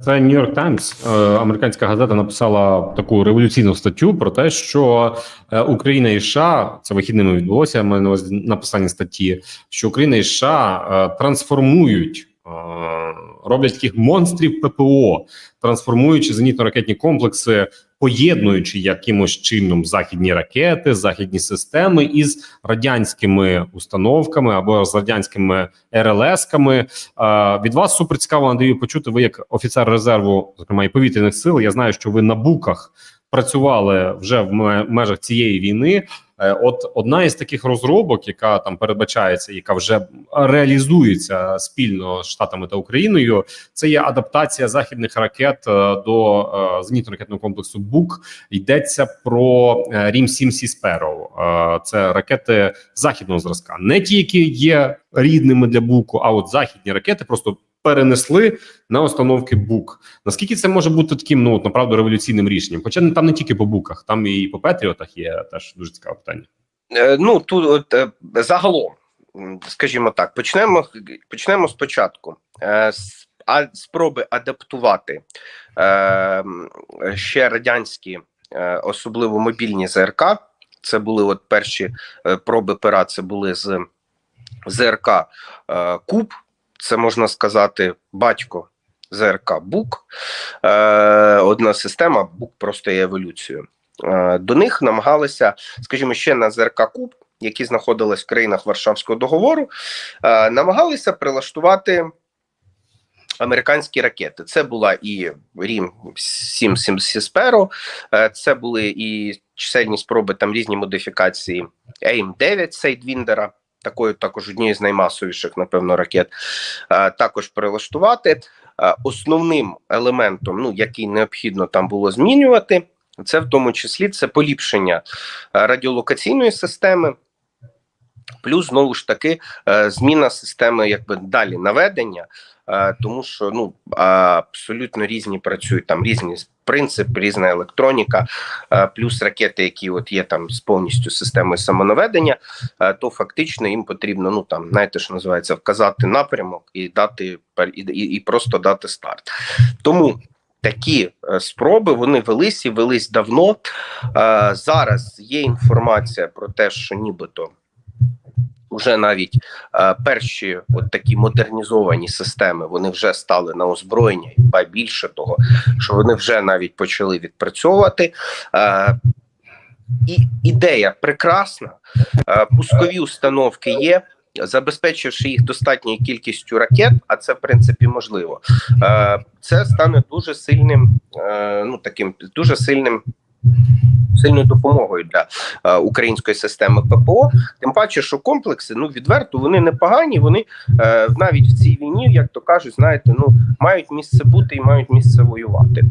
Це New York Times, е, американська газета, написала таку революційну статтю про те, що е, Україна і США це вихідними відбулося. Ми на увазі написання статті, що Україна і США е, трансформують, роблять таких монстрів ППО, трансформуючи зенітно-ракетні комплекси, поєднуючи якимось чином західні ракети, західні системи із радянськими установками або з радянськими. Е, Від вас супер цікаво надаю почути. Ви як офіцер резерву, зокрема і повітряних сил. Я знаю, що ви на буках працювали вже в межах цієї війни. Е, От одна із таких розробок, яка там передбачається, яка вже реалізується спільно з штатами та Україною, це є адаптація західних ракет е, до е, зенітно-ракетного комплексу БУК. Йдеться про Рім 7 Сісперо. Це ракети західного зразка, не ті, які є рідними для БУКу, а от західні ракети просто перенесли на установки БУК. Наскільки це може бути таким, ну направду революційним рішенням? Хоча там не тільки по БУКах, там і по Петріотах є теж дуже цікаве питання. Е, Ну тут от, е, загалом, скажімо так, почнемо почнемо спочатку. Е, А спроби адаптувати е, ще радянські, е, особливо мобільні ЗРК. Це були от перші е, проби пера. Це були з ЗРК е, Куб. Це можна сказати, батько ЗРК Бук. Е, Одна система, Бук просто є еволюцією. Е, До них намагалися скажімо, ще на ЗРК Куб, які знаходились в країнах Варшавського договору, е, намагалися прилаштувати американські ракети. Це була і Рім 7 Сісперо, е, це були і чисельні спроби там різні модифікації aim 9 Сейдвіндера. Такою також однією з наймасовіших, напевно, ракет е, також прилаштувати. Е, Основним елементом, ну який необхідно там було змінювати, це в тому числі це поліпшення е, радіолокаційної системи, плюс знову ж таки е, зміна системи якби далі наведення, е, тому що ну абсолютно різні працюють там різні принцип, різна електроніка, е, плюс ракети, які от є там з повністю системою самонаведення, то фактично їм потрібно, ну там знаєте, що називається, вказати напрямок і дати і, просто дати старт. Тому такі спроби вони велись і велись давно. Зараз є інформація про те, що нібито вже навіть е, перші от такі модернізовані системи вони вже стали на озброєння, і ба більше того, що вони вже навіть почали відпрацьовувати. Е, і ідея прекрасна, е, пускові установки є. Забезпечивши їх достатньою кількістю ракет, а це в принципі можливо, е, це стане дуже сильним, е, ну таким дуже сильним. Сильною допомогою для е, української системи ППО, тим паче, що комплекси ну відверто вони непогані. Вони е, навіть в цій війні, як то кажуть, знаєте, ну мають місце бути і мають місце воювати.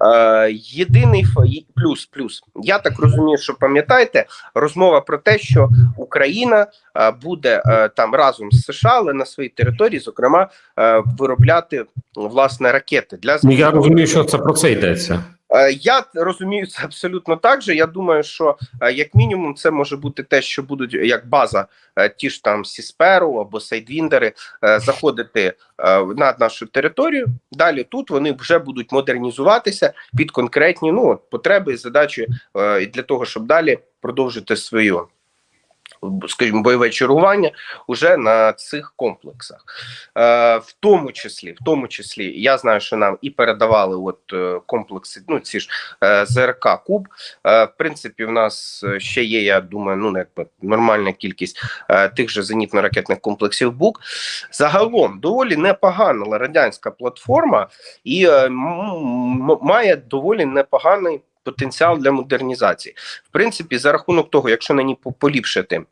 Е, єдиний плюс, плюс, я так розумію, що пам'ятаєте, розмова про те, що Україна е, буде е, там разом з США, але на своїй території, зокрема, е, виробляти власне ракети для Ну я розумію, що це про це йдеться. Е, Я розумію це абсолютно так же. Я думаю, що е, як мінімум це може бути те, що будуть як база, е, ті ж там Сісперу або Сейдвіндери е, заходити на нашу територію. Далі тут вони вже будуть модернізуватися під конкретні ну потреби і задачі для того, щоб далі продовжити свою. Скажімо, бойове чергування уже на цих комплексах, е, в тому числі, в тому числі, я знаю, що нам і передавали от е, комплекси, ну ці ж е, ЗРК Куб. Е, в принципі, в нас ще є, я думаю, ну якби нормальна кількість е, тих же зенітно-ракетних комплексів БУК. Загалом доволі непогана радянська платформа і е, має доволі непоганий потенціал для модернізації. В принципі, за рахунок того, якщо на ній по- поліпшити.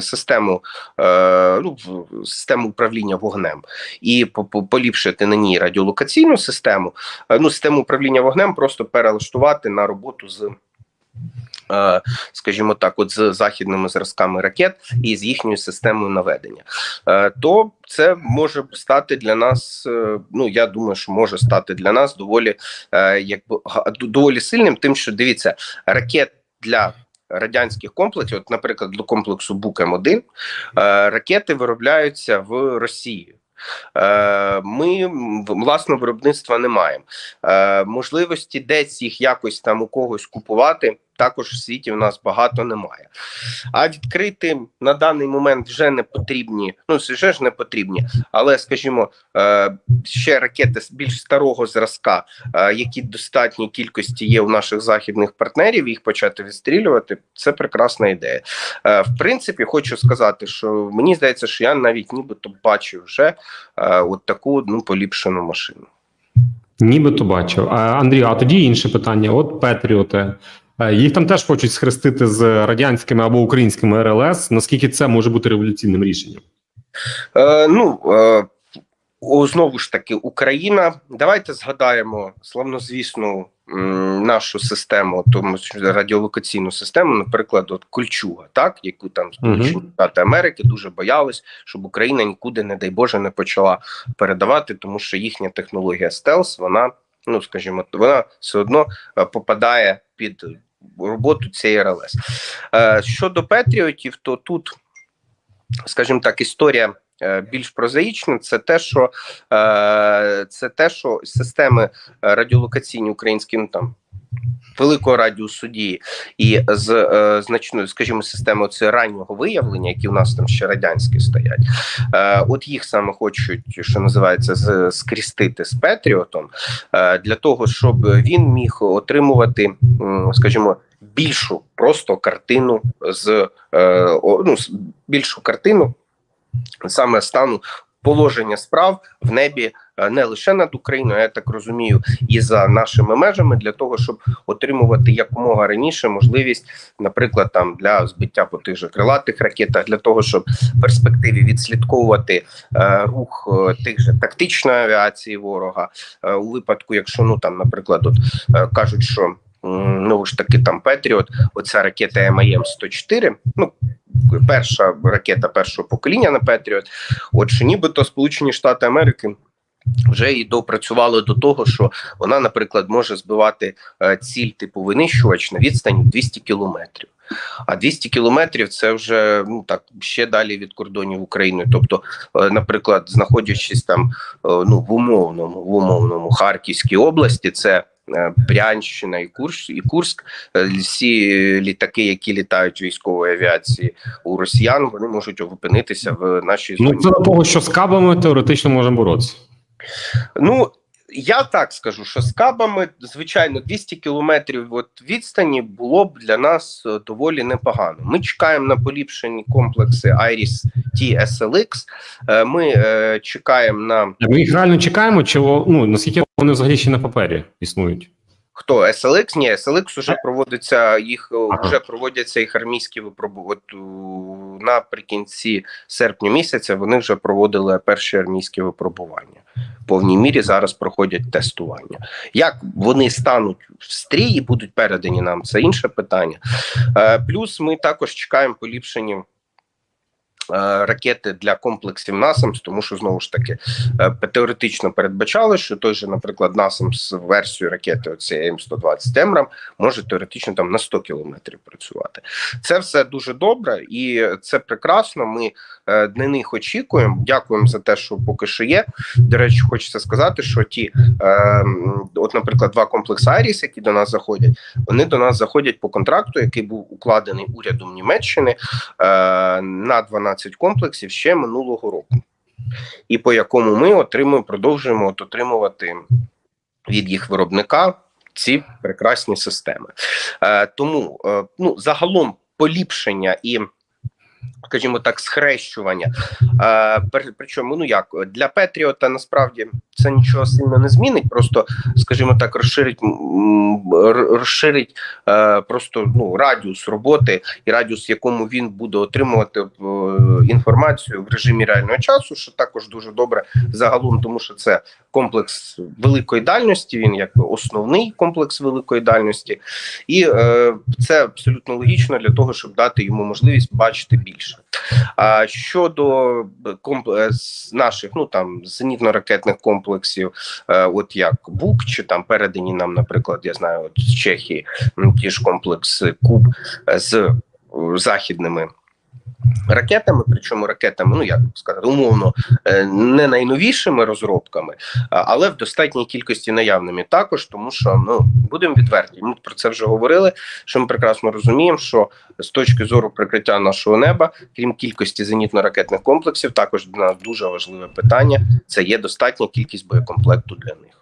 Систему е, ну, систему управління вогнем і по- по- поліпшити на ній радіолокаційну систему, е, ну систему управління вогнем просто перелаштувати на роботу з, скажімо так, от з західними зразками ракет і з їхньою системою наведення, е, то це може стати для нас. е, Ну я думаю, що може стати для нас доволі е, якби доволі сильним, тим, що дивіться, ракет для. Радянських комплексів, от, наприклад, до комплексу Бук М1, е, ракети виробляються в Росії. Е, Ми власного виробництва не маємо. Е, Можливості десь їх якось там у когось купувати. Також в світі в нас багато немає. А відкрити на даний момент вже не потрібні. Ну вже ж не потрібні, але скажімо, е, ще ракети з більш старого зразка, е, які достатній кількості є у наших західних партнерів, їх почати відстрілювати. Це прекрасна ідея. Е, В принципі, хочу сказати, що мені здається, що я навіть нібито бачив вже от таку ну поліпшену машину. Нібито бачив. А, Андрій, а тоді інше питання: от Петріоти. Е, Їх там теж хочуть схрестити з радянськими або українськими РЛС. Наскільки це може бути революційним рішенням? Е, ну е, знову ж таки, Україна. Давайте згадаємо славнозвісну нашу систему, тому радіолокаційну систему, наприклад, от Кольчуга, так яку там Сполучені Штати Америки дуже боялись, щоб Україна нікуди, не дай Боже, не почала передавати, тому що їхня технологія стелс, вона, ну скажімо, вона все одно е, попадає під роботу цієї РЛС. Е, щодо Петріотів, то тут, скажімо так, історія е, більш прозаїчна. Це те, що це те, що системи радіолокаційні українські, ну там. Великого радіусу дії і з е, значною, скажімо, системою це раннього виявлення, які у нас там ще радянські стоять. Е, от їх саме хочуть, що називається, з, скрістити з Петріотом е, для того, щоб він міг отримувати, скажімо, більшу просто картину з е, ну, більшу картину саме стану положення справ в небі е, не лише над Україною, я так розумію, і за нашими межами для того, щоб отримувати якомога раніше можливість, наприклад, там для збиття по тих же крилатих ракетах, для того, щоб в перспективі відслідковувати е, рух е, тих же тактичної авіації ворога. Е, у випадку, якщо ну там, наприклад, от е, кажуть, що ну ж таки там Петріот, оця ракета МАЄМ 104 ну перша ракета першого покоління на Петріот. Отже, нібито Сполучені Штати Америки. Вже і допрацювали до того, що вона, наприклад, може збивати е, ціль типу винищувач на відстані 200 кілометрів. А 200 кілометрів це вже ну так ще далі від кордонів України. Тобто, е, наприклад, знаходячись там е, ну в умовному в умовному Харківській області, це Брянщина і Курс і Курськ. Е, Всі літаки, які літають військової авіації у росіян, вони можуть опинитися в нашій Ну це до того, що з кабами теоретично можемо боротися. Ну я так скажу, що з кабами, звичайно, 200 кілометрів от відстані було б для нас е, доволі непогано. Ми чекаємо на поліпшені комплекси Iris T SLX. Е, Ми е, чекаємо на Ми їх реально чекаємо, чи ну наскільки вони взагалі ще на папері існують? хто SLX? Ні, SLX уже проводиться їх е, вже проводяться їх армійські випробування наприкінці серпня місяця. Вони вже проводили перші армійські випробування. В повній мірі зараз проходять тестування. Як вони стануть в стрій і будуть передані нам, це інше питання. Е, Плюс ми також чекаємо поліпшені. Е, Ракети для комплексів NASAMS, тому що знову ж таки е, теоретично передбачали, що той же, наприклад, NASAMS версію ракети оцієї М120 Емрам може теоретично там на 100 кілометрів працювати. Це все дуже добре і це прекрасно. Ми е, на них очікуємо. Дякуємо за те, що поки що є. До речі, хочеться сказати, що ті, е, от, наприклад, два комплекси Айріс, які до нас заходять, вони до нас заходять по контракту, який був укладений урядом Німеччини е, на 12 комплексів ще минулого року, і по якому ми отримуємо, продовжуємо от отримувати від їх виробника ці прекрасні системи. Е, тому е, ну загалом поліпшення і. Скажімо так, схрещування. Е, причому, ну як для Петріота насправді це нічого сильно не змінить. Просто, скажімо так, розширить розширить е, просто ну радіус роботи і радіус, в якому він буде отримувати е, інформацію в режимі реального часу, що також дуже добре загалом, тому що це комплекс великої дальності. Він якби основний комплекс великої дальності, і е, це абсолютно логічно для того, щоб дати йому можливість бачити більше. А щодо е, комп- е, наших, ну там зенітно-ракетних комплексів, е, от як БУК, чи там передані нам, наприклад, я знаю, от з Чехії ті ж комплекси Куб з західними Ракетами, причому ракетами, ну як сказати, умовно е, не найновішими розробками, але в достатній кількості наявними також, тому що ну будемо відверті. Ми про це вже говорили. Що ми прекрасно розуміємо, що з точки зору прикриття нашого неба, крім кількості зенітно-ракетних комплексів, також нас дуже важливе питання це є достатня кількість боєкомплекту для них.